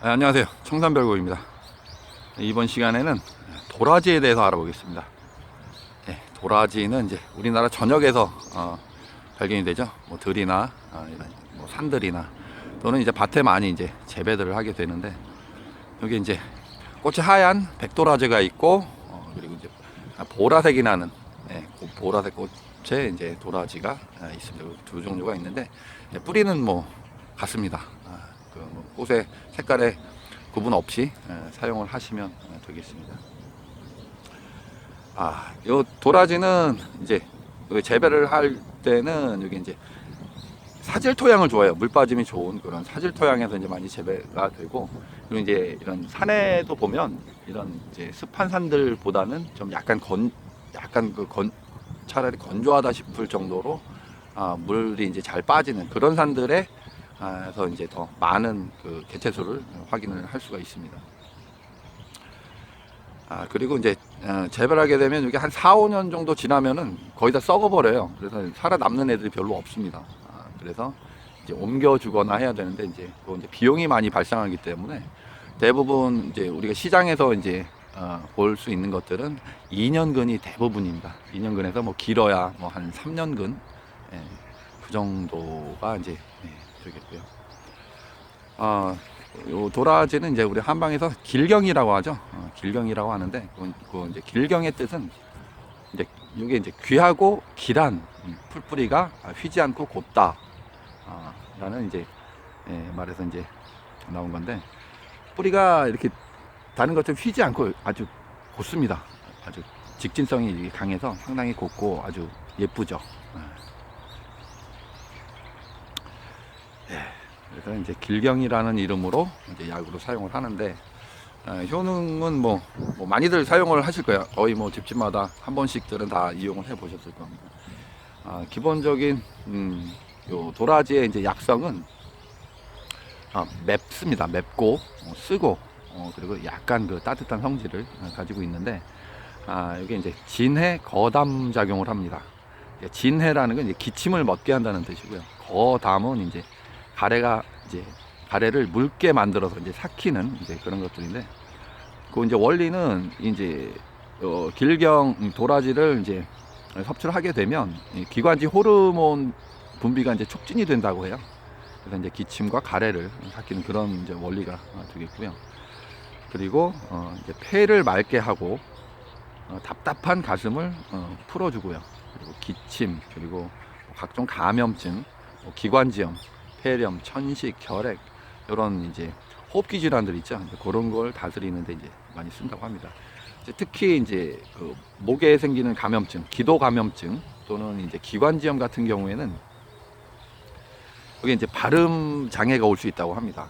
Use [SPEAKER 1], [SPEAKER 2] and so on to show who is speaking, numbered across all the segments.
[SPEAKER 1] 네, 안녕하세요. 청산별고입니다. 이번 시간에는 도라지에 대해서 알아보겠습니다. 네, 도라지는 이제 우리나라 전역에서 어, 발견이 되죠. 뭐 들이나 어, 뭐 산들이나 또는 이제 밭에 많이 이제 재배들을 하게 되는데 여기 이제 꽃이 하얀 백도라지가 있고 어, 그리고 이제 보라색이 나는 네, 그 보라색 꽃에 이제 도라지가 아, 있습니다. 두 종류가 있는데 네, 뿌리는 뭐 같습니다. 꽃의 색깔에 구분 없이 예, 사용을 하시면 어, 되겠습니다. 아, 요 도라지는 이제 여기 재배를 할 때는 여기 이제 사질 토양을 좋아해요. 물 빠짐이 좋은 그런 사질 토양에서 이제 많이 재배가 되고 그리고 이제 이런 산에도 보면 이런 이제 습한 산들보다는 좀 약간 건 약간 그 건 차라리 건조하다 싶을 정도로 아, 물이 이제 잘 빠지는 그런 산들에 서 이제 더 많은 그 개체수를 확인을 할 수가 있습니다. 아, 그리고 이제 어, 재배하게 되면 이게 한 4, 5년 정도 지나면은 거의 다 썩어버려요. 그래서 살아남는 애들이 별로 없습니다. 아, 그래서 이제 옮겨주거나 해야 되는데 이제 그 이제 비용이 많이 발생하기 때문에 대부분 이제 우리가 시장에서 이제 어, 볼 수 있는 것들은 2년근이 대부분입니다. 2년근에서 뭐 길어야 뭐 한 3년근 예, 그 정도가 이제 예, 되겠고요. 아, 요 도라지는 이제 우리 한방에서 길경이라고 하죠. 어, 길경이라고 하는데 그, 그 이제 길경의 뜻은 이제 이게 이제 귀하고 길한 음, 풀뿌리가 휘지 않고 곱다. 아, 라는 이제 예, 말에서 이제 나온 건데 뿌리가 이렇게 다른 것처럼 휘지 않고 아주 곧습니다. 아주 직진성이 강해서 상당히 곱고 아주 예쁘죠. 아. 그래서 이제 길경이라는 이름으로 이제 약으로 사용을 하는데 어, 효능은 뭐, 뭐 많이들 사용을 하실 거예요. 거의 뭐 집집마다 한 번씩들은 다 이용을 해 보셨을 겁니다. 아, 기본적인 음, 요 도라지의 이제 약성은 아, 맵습니다. 맵고 어, 쓰고 어, 그리고 약간 그 따뜻한 성질을 어, 가지고 있는데 아, 이게 이제 진해 거담 작용을 합니다. 진해라는 건 이제 기침을 멎게 한다는 뜻이고요. 거담은 이제 가래가 이제 가래를 묽게 만들어서 이제 삭히는 이제 그런 것들인데 그 이제 원리는 이제 어, 길경 음, 도라지를 이제 섭취를 하게 되면 이 기관지 호르몬 분비가 이제 촉진이 된다고 해요. 그래서 이제 기침과 가래를 삭히는 그런 이제 원리가 어, 되겠고요. 그리고 어, 이제 폐를 맑게 하고 어, 답답한 가슴을 어, 풀어주고요. 그리고 기침 그리고 각종 감염증, 뭐 기관지염 폐렴, 천식, 결핵 이런 이제 호흡기 질환들 있죠. 그런 걸 다스리는데 이제 많이 쓴다고 합니다. 이제 특히 이제 그 목에 생기는 감염증, 기도 감염증 또는 이제 기관지염 같은 경우에는 그게 이제 발음 장애가 올 수 있다고 합니다.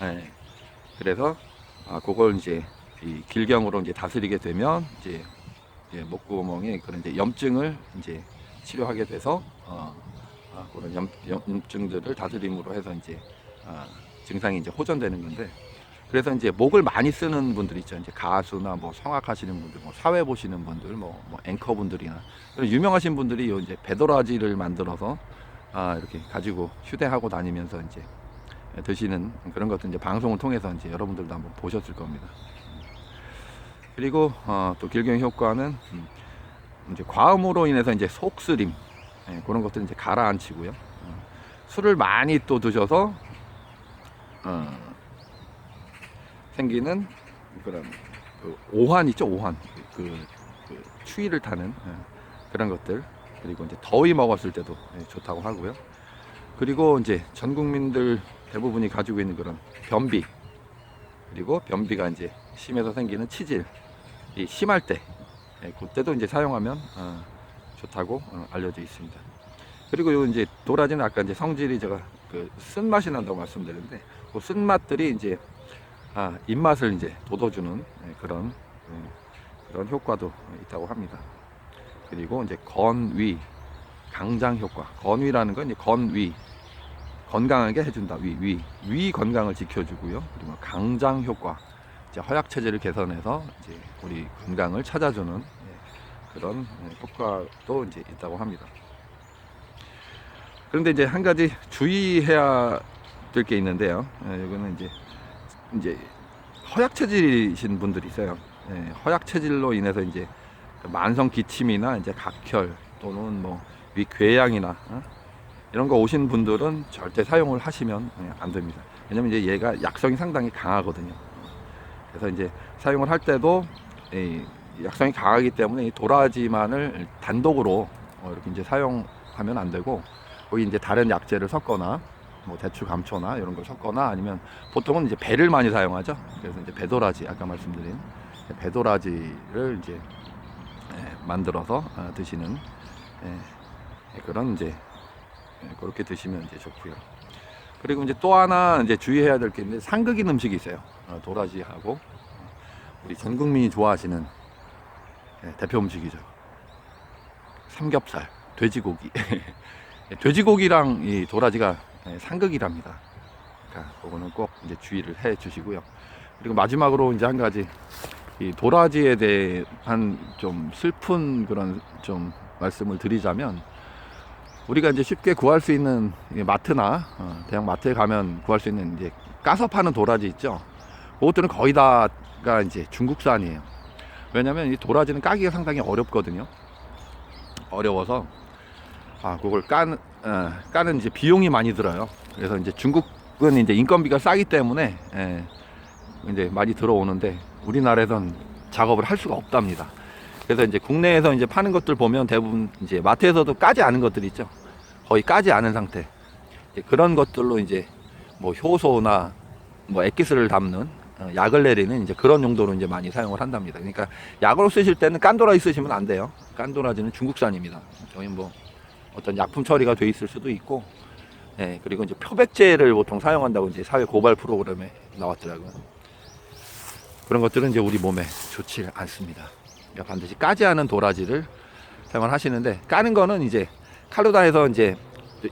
[SPEAKER 1] 네. 그래서 아 그걸 이제 이 길경으로 이제 다스리게 되면 이제, 이제 목구멍에 그런 이제 염증을 이제 치료하게 돼서 어, 아, 그런 염, 염증들을 다스림으로 해서 이제 아, 증상이 이제 호전되는 건데 그래서 이제 목을 많이 쓰는 분들 있죠. 이제 가수나 뭐 성악 하시는 분들, 뭐 사회 보시는 분들, 뭐, 뭐 앵커 분들이나 유명하신 분들이 요 이제 배도라지를 만들어서 아, 이렇게 가지고 휴대하고 다니면서 이제 드시는 그런 것도 이제 방송을 통해서 이제 여러분들도 한번 보셨을 겁니다. 그리고 어, 또 길경 효과는 음, 이제 과음으로 인해서 이제 속쓰림 예, 그런 것들 이제 가라앉히고요. 어, 술을 많이 또 드셔서 어, 생기는 그런 그 오한 있죠 오한 그, 그 추위를 타는 예, 그런 것들 그리고 이제 더위 먹었을 때도 예, 좋다고 하고요. 그리고 이제 전 국민들 대부분이 가지고 있는 그런 변비 그리고 변비가 이제 심해서 생기는 치질 이 심할 때 예, 그때도 이제 사용하면 어, 좋다고 어, 알려져 있습니다. 그리고 요 이제 도라지는 아까 이제 성질이 제가 그 쓴맛이 난다고 말씀드렸는데 그 쓴맛들이 이제 아, 입맛을 이제 돋워주는 예, 그런 음, 그런 효과도 있다고 합니다. 그리고 이제 건위 강장 효과. 건위라는 건 이제 건위 건강하게 해준다. 위 위. 위 건강을 지켜주고요. 그리고 강장 효과. 이제 허약 체제를 개선해서 이제 우리 건강을 찾아주는 예, 그런 예, 효과도 이제 있다고 합니다. 그런데 이제 한 가지 주의해야 될 게 있는데요. 예, 이거는 이제 이제 허약 체질이신 분들이 있어요. 예, 허약 체질로 인해서 이제 그 만성 기침이나 이제 각혈 또는 뭐 위궤양이나 어? 이런 거 오신 분들은 절대 사용을 하시면 예, 안 됩니다. 왜냐면 이제 얘가 약성이 상당히 강하거든요. 그래서 이제 사용을 할 때도 이 약성이 강하기 때문에 이 도라지만을 단독으로 어, 이렇게 이제 사용하면 안 되고 거기 이제 다른 약재를 섞거나 뭐 대추 감초나 이런 걸 섞거나 아니면 보통은 이제 배를 많이 사용하죠. 그래서 이제 배도라지 아까 말씀드린 배도라지를 이제 예, 만들어서 어, 드시는 예, 그런 이제 예, 그렇게 드시면 이제 좋고요. 그리고 이제 또 하나 이제 주의해야 될 게 있는데 상극인 음식이 있어요. 어, 도라지하고 우리 전 국민이 좋아하시는 예, 대표 음식이죠. 삼겹살, 돼지고기. 돼지고기랑 이 도라지가 예, 상극이랍니다. 그러니까 그거는 꼭 이제 주의를 해 주시고요. 그리고 마지막으로 이제 한 가지 이 도라지에 대한 좀 슬픈 그런 좀 말씀을 드리자면 우리가 이제 쉽게 구할 수 있는 이 마트나 어, 대형 마트에 가면 구할 수 있는 이제 까서 파는 도라지 있죠. 그것들은 거의 다가 이제 중국산이에요. 왜냐면 이 도라지는 까기가 상당히 어렵거든요. 어려워서 아 그걸 까는 어, 까는 이제 비용이 많이 들어요. 그래서 이제 중국은 이제 인건비가 싸기 때문에 예, 이제 많이 들어오는데 우리나라에선 작업을 할 수가 없답니다. 그래서 이제 국내에서 이제 파는 것들 보면 대부분 이제 마트에서도 까지 않은 것들 있죠. 거의 까지 않은 상태. 이제 그런 것들로 이제 뭐 효소나 뭐 액기스를 담는 어, 약을 내리는 이제 그런 용도로 이제 많이 사용을 한답니다. 그러니까 약으로 쓰실 때는 깐도라지 쓰시면 안 돼요. 깐도라지는 중국산입니다. 저희 뭐 어떤 약품 처리가 돼 있을 수도 있고, 예, 그리고 이제 표백제를 보통 사용한다고 이제 사회 고발 프로그램에 나왔더라고요. 그런 것들은 이제 우리 몸에 좋지 않습니다. 그러니까 반드시 까지 않은 도라지를 사용을 하시는데 까는 거는 이제 칼로다 해서 이제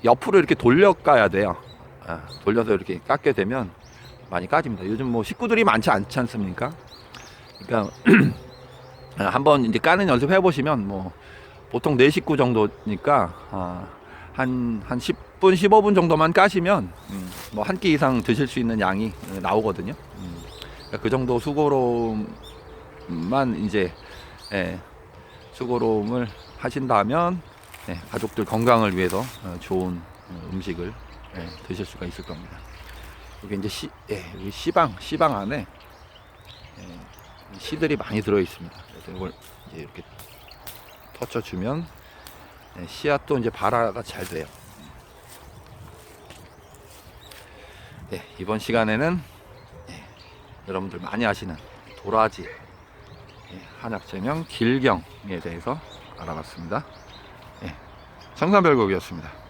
[SPEAKER 1] 옆으로 이렇게 돌려 까야 돼요. 아, 돌려서 이렇게 깎게 되면 많이 까집니다. 요즘 뭐 식구들이 많지 않지 않습니까? 그러니까 아, 한번 이제 까는 연습 해보시면 뭐 보통 네 식구 정도니까 아, 한, 한 10분, 15분 정도만 까시면 음, 뭐한 끼 이상 드실 수 있는 양이 어, 나오거든요. 음, 그러니까 그 정도 수고로움만 이제 예, 수고로움을 하신다면 예, 가족들 건강을 위해서 어, 좋은 어, 음식을 예, 드실 수가 있을 겁니다. 여기 이제 시, 예, 여기 시방, 시방 안에 예, 씨들이 많이 들어 있습니다. 그래서 이걸 이제 이렇게 터쳐주면 예, 씨앗도 이제 발화가 잘 돼요. 예, 이번 시간에는 예, 여러분들 많이 아시는 도라지 예, 한약재명 길경에 대해서 알아봤습니다. 예, 청산별곡이었습니다.